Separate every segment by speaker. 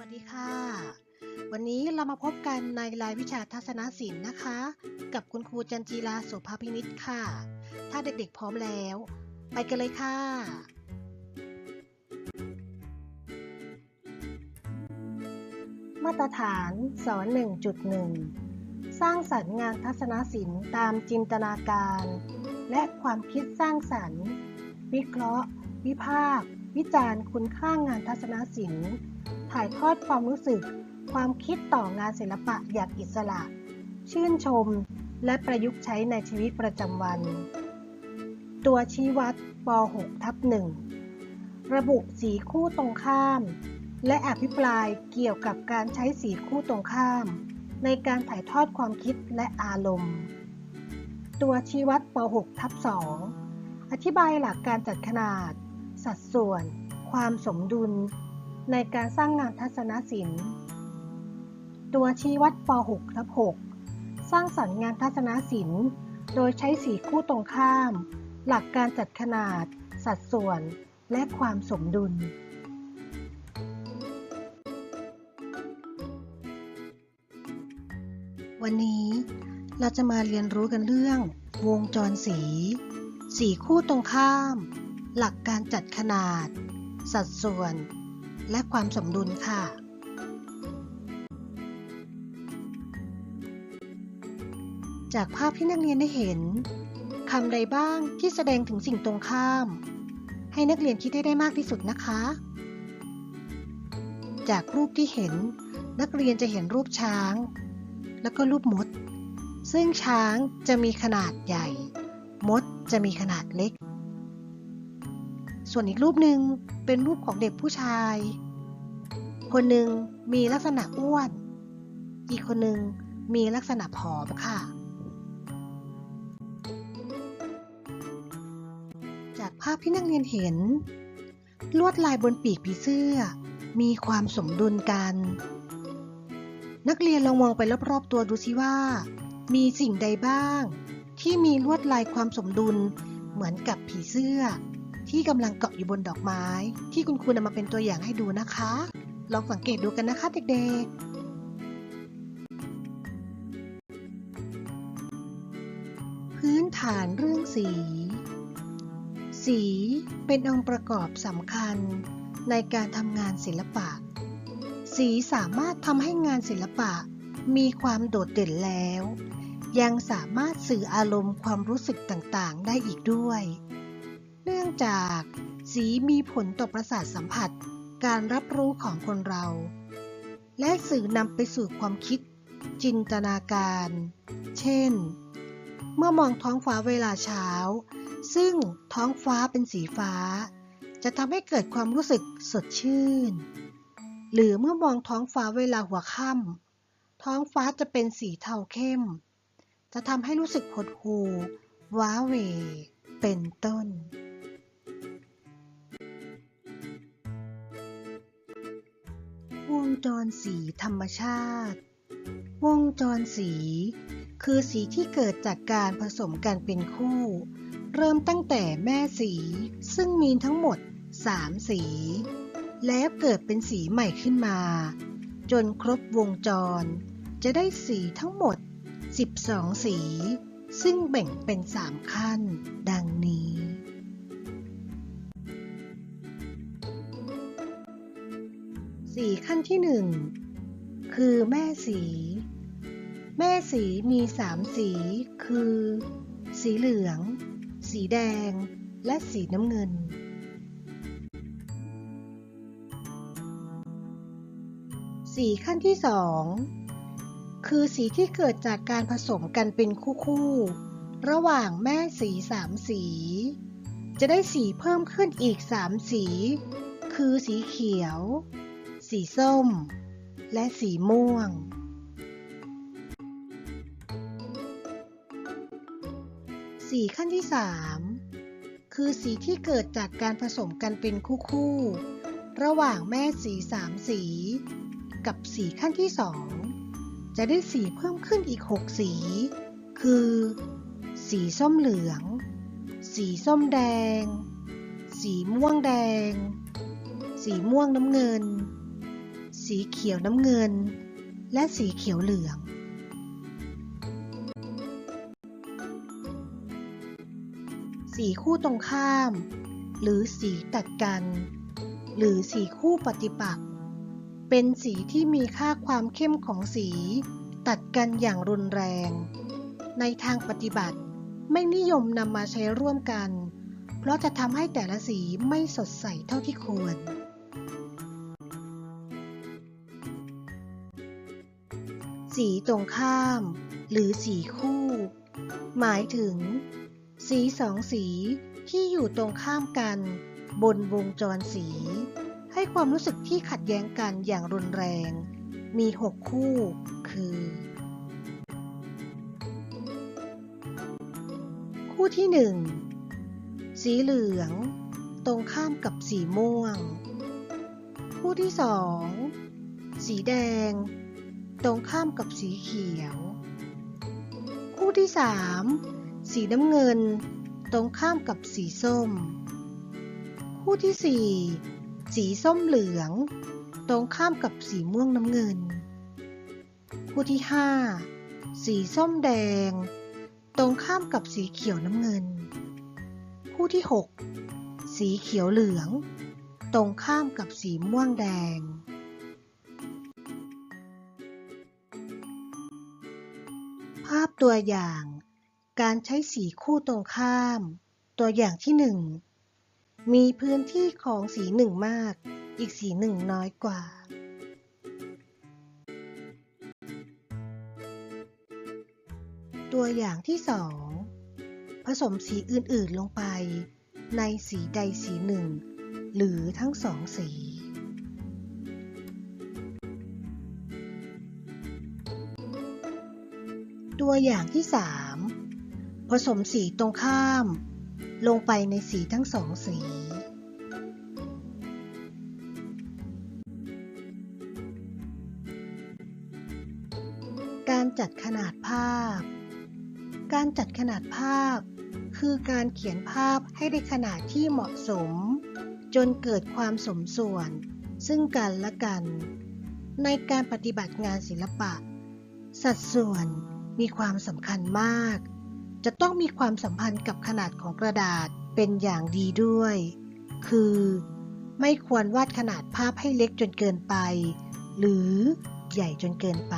Speaker 1: วัสดีค่ะ วันนี้เรามาพบกันในรายวิชาทัศนศิลป์นะคะ กับคุณครูจันจีราโสภาพินิษค่ะ ถ้าเด็กๆพร้อมแล้ว ไปกันเลยค่ะ มาตรฐานสอน 1.1 สร้างสรรค์งานทัศนศิลป์ตามจินตนาการ และความคิดสร้างสรรค์ วิเคราะห์ วิพากษ์วิจารณ์คุณค่างานทัศนศิลป์ ถ่ายทอดความรู้สึก ความคิดต่องานศิลปะอย่างอิสระ ชื่นชม และประยุกต์ใช้ในชีวิตประจำวัน ตัวชี้วัดป .6 ทับ1ระบุสีคู่ตรงข้าม และอภิปรายเกี่ยวกับการใช้สีคู่ตรงข้าม ในการถ่ายทอดความคิดและอารมณ์ ตัวชี้วัดป .6 ทับ2อธิบายหลักการจัดขนาด สัดส่วน ความสมดุล ในการสร้างงานทัศนศิลป์ ตัวชี้วัดป .6 ทับ6สร้างสรรค์งานทัศนศิลป์ โดยใช้สีคู่ตรงข้าม หลักการจัดขนาด สัดส่วน และความสมดุลวันนี้เราจะมาเรียนรู้กันเรื่อง วงจรสี สีคู่ตรงข้าม หลักการจัดขนาด สัดส่วน และความสมดุลค่ะ จากภาพที่นักเรียนได้เห็นคำใดบ้างที่แสดงถึงสิ่งตรงข้าม ให้นักเรียนคิดให้ได้มากที่สุดนะคะ จากรูปที่เห็น นักเรียนจะเห็นรูปช้าง แล้วก็รูปมด ซึ่งช้างจะมีขนาดใหญ่ มดจะมีขนาดเล็ก ส่วนอีกรูปหนึ่ง เป็นรูปของเด็กผู้ชาย คนหนึ่งมีลักษณะอ้วน อีกคนหนึ่งมีลักษณะผอมค่ะ จากภาพที่นักเรียนเห็น ลวดลายบนปีกผีเสื้อ มีความสมดุลกัน นักเรียนลองมองไปรอบๆตัวดูสิว่า มีสิ่งใดบ้าง ที่มีลวดลายความสมดุลเหมือนกับผีเสื้อ ที่กำลังเกาะอยู่บนดอกไม้ ที่คุณครูนำมาเป็นตัวอย่างให้ดูนะคะ ลองสังเกตดูกันนะคะเด็กๆพื้นฐานเรื่องสี สีเป็นองค์ประกอบสำคัญในการทำงานศิลปะ สีสามารถทำให้งานศิลปะมีความโดดเด่นแล้ว ยังสามารถสื่ออารมณ์ความรู้สึกต่างๆ ได้อีกด้วย เนื่องจากสีมีผลต่อประสาทสัมผัสการรับรู้ของคนเรา และสื่อนำไปสู่ความคิด จินตนาการ เช่น เมื่อมองท้องฟ้าเวลาเช้า ซึ่งท้องฟ้าเป็นสีฟ้า จะทำให้เกิดความรู้สึกสดชื่น หรือเมื่อมองท้องฟ้าเวลาหัวค่ำท้องฟ้าจะเป็นสีเทาเข้ม จะทำให้รู้สึกหดหู่ว้าเหวเป็นต้น วงจรสีธรรมชาติ วงจรสี คือสีที่เกิดจากการผสมกันเป็นคู่ เริ่มตั้งแต่แม่สี ซึ่งมีทั้งหมด 3 สี แล้วเกิดเป็นสีใหม่ขึ้นมา จนครบวงจร จะได้สีทั้งหมด 12 สี ซึ่งแบ่งเป็น 3 ขั้น ดังนี้ สีขั้นที่1คือแม่สี แม่สีมีสามสี คือ สีเหลือง สีแดง และสีน้ำเงิน สีขั้นที่สองคือสีที่เกิดจากการผสมกันเป็นคู่ ๆ ระหว่างแม่สีสามสี จะได้สีเพิ่มขึ้นอีกสามสี คือสีเขียว สีส้ม และสีม่วง สีขั้นที่ 3 คือสีที่เกิดจากการผสมกันเป็นคู่ๆ ระหว่างแม่สีสามสี กับสีขั้นที่ 2 จะได้สีเพิ่มขึ้นอีก 6 สี คือ สีส้มเหลือง สีส้มแดง สีม่วงแดงสีม่วงน้ำเงิน สีสีเขียวน้ำเงิน และสีเขียวเหลือง สีคู่ตรงข้าม หรือสีตัดกัน หรือสีคู่ปฏิปักษ์ เป็นสีที่มีค่าความเข้มของสีตัดกันอย่างรุนแรง ในทางปฏิบัติไม่นิยมนำมาใช้ร่วมกัน เพราะจะทำให้แต่ละสีไม่สดใสเท่าที่ควร สีตรงข้าม หรือสีคู่ หมายถึง สีสองสีที่อยู่ตรงข้ามกัน บนวงจรสี ให้ความรู้สึกที่ขัดแย้งกันอย่างรุนแรง มี 6 คู่ คือ คู่ที่ 1 สีเหลือง ตรงข้ามกับสีม่วง คู่ที่ 2 สีแดง ตรงข้ามกับสีเขียว คู่ที่ 3 สีน้ำเงิน ตรงข้ามกับสีส้ม คู่ที่ 4 สีส้มเหลือง ตรงข้ามกับสีม่วงน้ำเงิน คู่ที่ 5 สีส้มแดง ตรงข้ามกับสีเขียวน้ำเงิน คู่ที่ 6 สีเขียวเหลือง ตรงข้ามกับสีม่วงแดง ตัวอย่าง การใช้สีคู่ตรงข้าม ตัวอย่างที่ 1 มีพื้นที่ของสีหนึ่งมาก อีกสีหนึ่งน้อยกว่า ตัวอย่างที่ 2 ผสมสีอื่นๆลงไป ในสีใดสีหนึ่ง หรือทั้งสองสี ตัวอย่างที่ 3 ผสมสีตรงข้าม ลงไปในสีทั้งสองสี การจัดขนาดภาพ การจัดขนาดภาพ คือการเขียนภาพให้ได้ขนาดที่เหมาะสม จนเกิดความสมส่วน ซึ่งกันและกัน ในการปฏิบัติงานศิลปะสัดส่วน มีความสำคัญมาก จะต้องมีความสัมพันธ์กับขนาดของกระดาษเป็นอย่างดีด้วย คือ ไม่ควรวาดขนาดภาพให้เล็กจนเกินไป หรือใหญ่จนเกินไป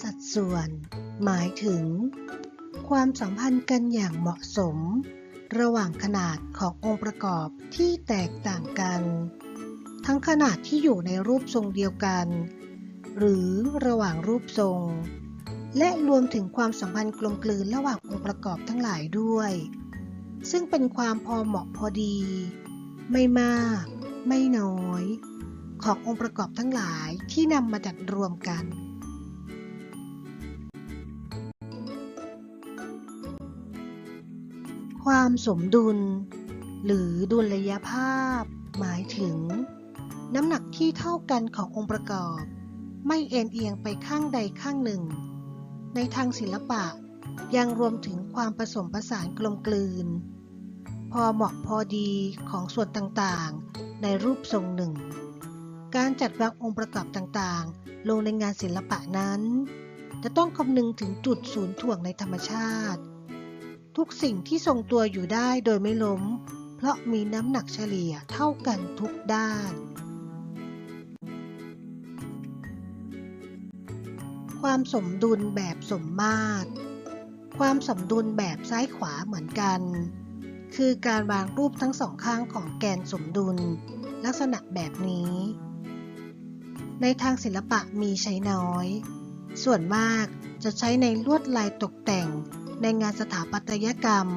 Speaker 1: สัดส่วน หมายถึง ความสัมพันธ์กันอย่างเหมาะสม ระหว่างขนาดขององค์ประกอบที่แตกต่างกัน ทั้งขนาดที่อยู่ในรูปทรงเดียวกัน หรือระหว่างรูปทรง และรวมถึงความสัมพันธ์กลมกลืนระหว่างองค์ประกอบทั้งหลายด้วย ซึ่งเป็นความพอเหมาะพอดี ไม่มาก ไม่น้อย ขององค์ประกอบทั้งหลายที่นำมาจัดรวมกันความสมดุล หรือดุลยภาพ หมายถึง น้ำหนักที่เท่ากันขององค์ประกอบ ไม่เอ็นเอียงไปข้างใดข้างหนึ่ง ในทางศิลปะยังรวมถึงความผสมผสานกลมกลืน พอเหมาะพอดีของส่วนต่างๆ ในรูปทรงหนึ่ง การจัดวางองค์ประกอบต่างๆ ลงในงานศิลปะนั้น จะต้องคำนึงถึงจุดศูนย์ถ่วงในธรรมชาติ ทุกสิ่งที่ทรงตัวอยู่ได้โดยไม่ล้ม ราะมีน้ำหนักเฉลี่ยเท่ากันทุกด้าน ความสมดุลแบบสมมาตร ความสมดุลแบบซ้ายขวาเหมือนกัน คือการวางรูปทั้งสองข้างของแกนสมดุล ลักษณะแบบนี้ ในทางศิลปะมีใช้น้อย ส่วนมากจะใช้ในลวดลายตกแต่งในงานสถาปัตยกรรม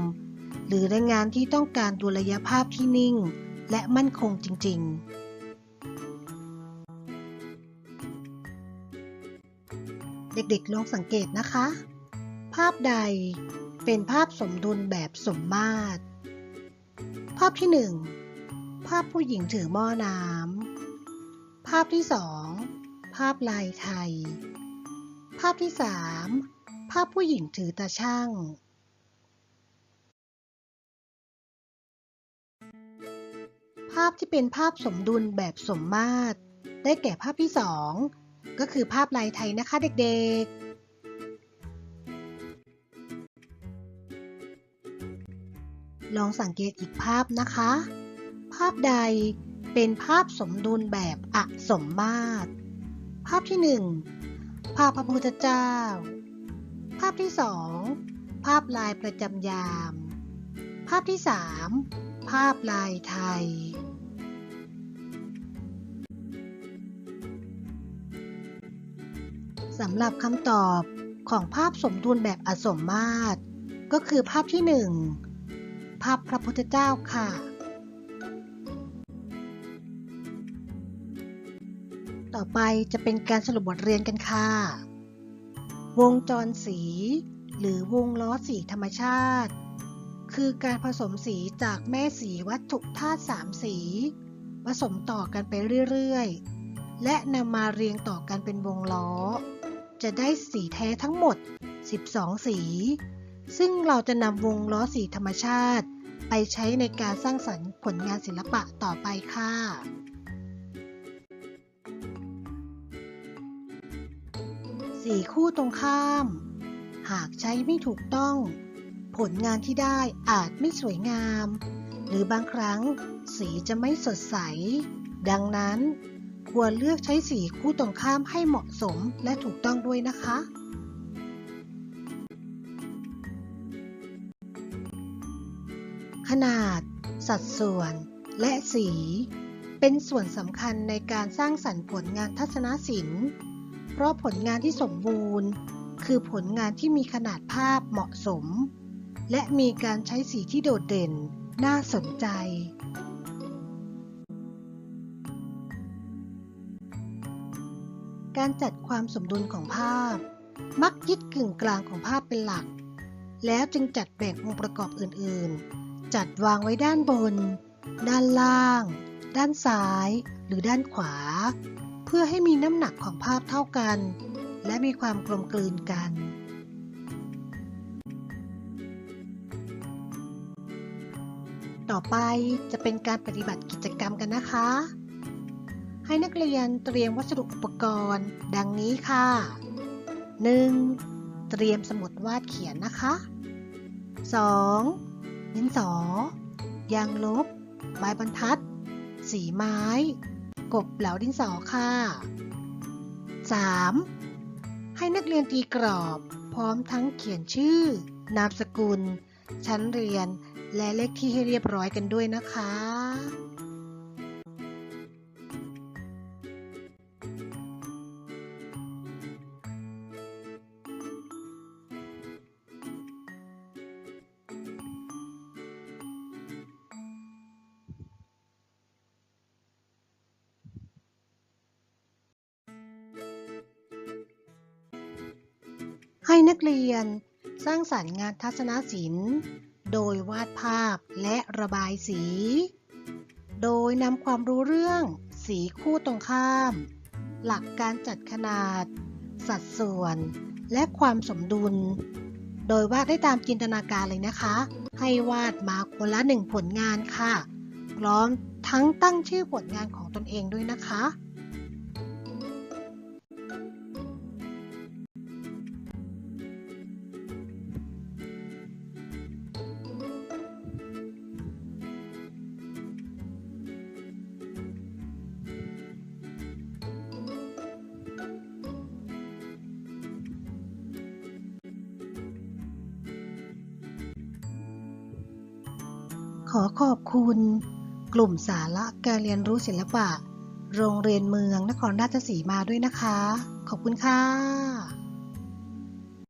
Speaker 1: หรือในงานที่ต้องการดุลยภาพที่นิ่ง และมั่นคงจริง ๆเด็กๆลองสังเกตนะคะ ภาพใดเป็นภาพสมดุลแบบสมมาตร ภาพที่ 1 ภาพผู้หญิงถือหม้อน้ำ ภาพที่ 2 ภาพลายไทย ภาพที่ 3 ภาพผู้หญิงถือตาช่างาพที่เป็นภาพสมดุลแบบสมมาตร ได้แก่ภาพที่ 2 ก็คือภาพลายไทยนะคะเด็กๆลองสังเกตอีกภาพนะคะ ภาพใดเป็นภาพสมดุลแบบอสมมาตร ภาพที่ 1 ภาพพระพุทธเจ้า ภาพที่ 2 ภาพลายประจำยาม ภาพที่ 3 ภาพลายไทย สำหรับคำตอบของภาพสมดุลแบบอสมมาตร ก็คือภาพที่ 1 ภาพพระพุทธเจ้าค่ะ ต่อไปจะเป็นการสรุปบทเรียนกันค่ะ วงจรสี หรือวงล้อสีธรรมชาติ คือการผสมสีจากแม่สีวัตถุธาตุสามสี ผสมต่อกันไปเรื่อย ๆ และนำมาเรียงต่อกันเป็นวงล้อ จะได้สีแท้ทั้งหมด 12 สี ซึ่งเราจะนำวงล้อสีธรรมชาติ ไปใช้ในการสร้างสรรค์ผลงานศิลปะต่อไปค่ะสีคู่ตรงข้าม หากใช้ไม่ถูกต้อง ผลงานที่ได้อาจไม่สวยงาม หรือบางครั้งสีจะไม่สดใส ดังนั้น ควรเลือกใช้สีคู่ตรงข้ามให้เหมาะสมและถูกต้องด้วยนะคะ ขนาด สัดส่วน และสี เป็นส่วนสำคัญในการสร้างสรรค์ผลงานทัศนศิลป์ เพราะผลงานที่สมบูรณ์ คือผลงานที่มีขนาดภาพเหมาะสม และมีการใช้สีที่โดดเด่น น่าสนใจ การจัดความสมดุลของภาพ มักยึดกึ่งกลางของภาพเป็นหลัก แล้วจึงจัดแบ่งองค์ประกอบอื่น ๆ จัดวางไว้ด้านบน ด้านล่าง ด้านซ้าย หรือด้านขวา เพื่อให้มีน้ำหนักของภาพเท่ากัน และมีความกลมกลืนกันต่อไปจะเป็นการปฏิบัติกิจกรรมกันนะคะ ให้นักเรียนเตรียมวัสดุอุปกรณ์ ดังนี้ค่ะ 1. เตรียมสมุดวาดเขียนนะคะ 2. ดินสอ ยางลบไม้บรรทัด สีไม้ กบเหลาดินสอค่ะ 3. ให้นักเรียนตีกรอบ พร้อมทั้งเขียนชื่อ นามสกุล ชั้นเรียน และเลขที่ให้เรียบร้อยกันด้วยนะคะ ให้นักเรียนสร้างสรรค์งานทัศนศิลป์ โดยวาดภาพและระบายสี โดยนำความรู้เรื่อง สีคู่ตรงข้าม หลักการจัดขนาด สัดส่วน และความสมดุล โดยวาดได้ตามจินตนาการเลยนะคะ ให้วาดมาคนละหนึ่งผลงานค่ะพร้อมทั้งตั้งชื่อผลงานของตนเองด้วยนะคะ ขอขอบคุณ กลุ่มสาระการเรียนรู้ศิลปะ โรงเรียนเมืองนครราชสีมาด้วยนะคะ ขอบคุณค่ะ